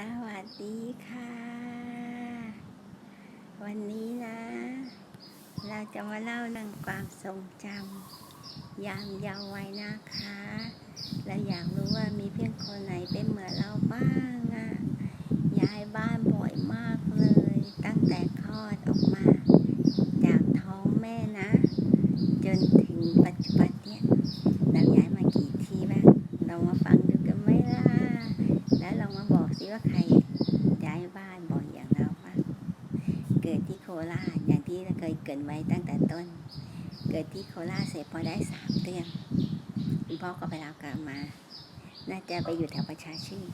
สวัสดีค่ะ วันนี้นะ เราจะมาเล่าเรื่องความทรงจำยามเยาว์วัยนะคะ เราอยากรู้ว่ามีเพื่อนคนไหนเป็นเหมือนเราบ้างอะย้ายบ้านบ่อยมากเลย ตั้งแต่คลอดออกมา จากท้องแม่นะ จนถึงปัจจุบันเนี่ยเราย้ายมากี่ทีบ้างเรามาฟังดูกันไหมล่ะ แล้วลอง มาบอกสิว่าใครย้ายบ้านบ่อยอย่างเราบ้าเกิดที่โคราชอย่างที่เราเคยเกินไว้ตั้งแต่ต้น เกิดที่โคราชเสร็จพอได้สามเดือนคุณพ่อก็ไปรับกลับมา น่าจะไปอยู่แถวประชาชื่น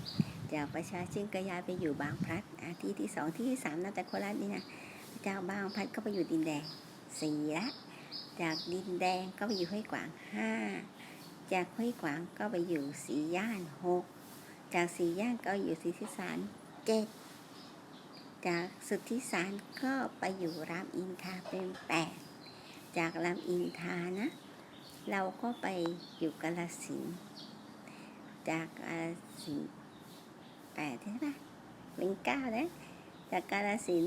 จากประชาชื่นก็ย้ายไปอยู่บางพลัดอาที่ที่สองที่ที่สามน่าจะโคราชนี่นะจากบางพลัดก็ไปอยู่ดินแดงสี่ละจากดินแดงก็ไปอยู่ห้วยขวางห้าจากห้วยขวางก็ไปอยู่สีย่านหก จากสีย่านก็อยู่สุทธิสารเจ็ดจากสุทธิสารก็ไปอยู่รามอินทราเป็นแปดจากรามอินทรานะ เราก็ไปอยู่กาลสินจากกาลสินแปดใช่ปะเป็นเก้านะจากกาลสิน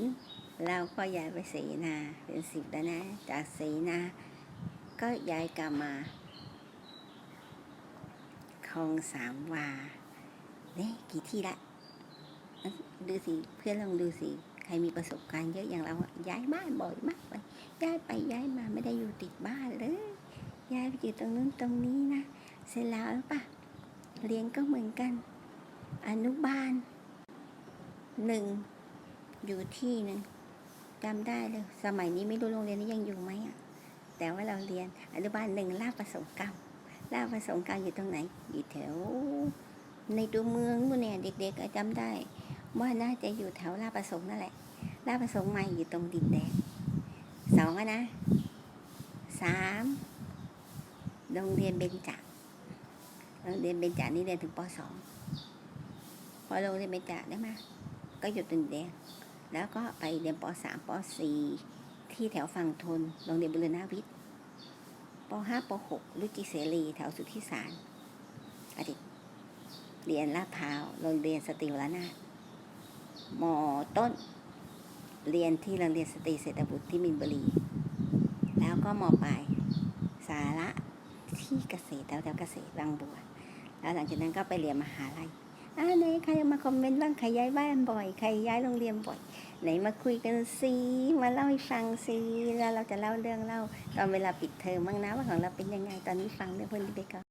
เราก็ย้ายไปศรีนาเป็นสิบแล้วนะ จากศรีนาก็ย้ายกลับมาคลองสามวา นี่กี่ที่ละดูสิเพื่อนลองดูสิใครมีประสบการณ์เยอะอย่างเราอะย้ายบ้านบ่อยมากเลยย้ายไปย้ายมาไม่ได้อยู่ติดบ้านเลยย้ายไปอยู่ตรงนู้นตรงนี้นะเสร็จแล้วปะเรียนก็เหมือนกัน อนุบาลหนึ่งอยู่ที่หนึ่งจำได้เลยสมัยนี้ไม่รู้โรงเรียนนี้ยังอยู่ไหมอะแต่ว่าเราเรียนอนุบาลหนึ่งลาประสงค์กรรมลาประสงค์กรรมอยู่ตรงไหนอยู่แถว ในตัวเมืองนู่นเนี่ยเด็กๆก็จำได้ ว่าน่าจะอยู่แถวลาประสงค์นั่นแหละลาประสงค์ใหม่อยู่ตรงดินแดงสองนะสามโรงเรียนเบญจโรงเรียนเบญจนี่เรียนถึงปสองพอโรงเรียนเบญจได้มาก็อยู่ดินแดงแล้วก็ไปเรียนปสามปสี่ที่แถวฝั่งทนโรงเรียนบุรณาวิทย์ปห้าปหกรุจิเสรีแถวสุทธิสารอดีต เรียนลาดพร้าวโรงเรียนสตรีวรนาถมอต้น เรียนที่โรงเรียนสตรีเศรษฐบุตรที่มินบุรี แล้วก็มอปลายสาระที่เกษตรแถวแถวเกษตรบางบัวแล้วหลังจากนั้นก็ไปเรียนมหาลัยอ่าไหนใครมาคอมเมนต์บ้างใครย้ายบ้านบ่อยใครย้ายโรงเรียนบ่อย ไหนมาคุยกันสิมาเล่าให้ฟังสิแล้วเราจะเล่าเรื่องเล่าตอนเวลาปิดเทอมบ้างนะว่าของเราเป็นยังไงตอนนี้ฟังเรื่องพวกนี้ไปก่อน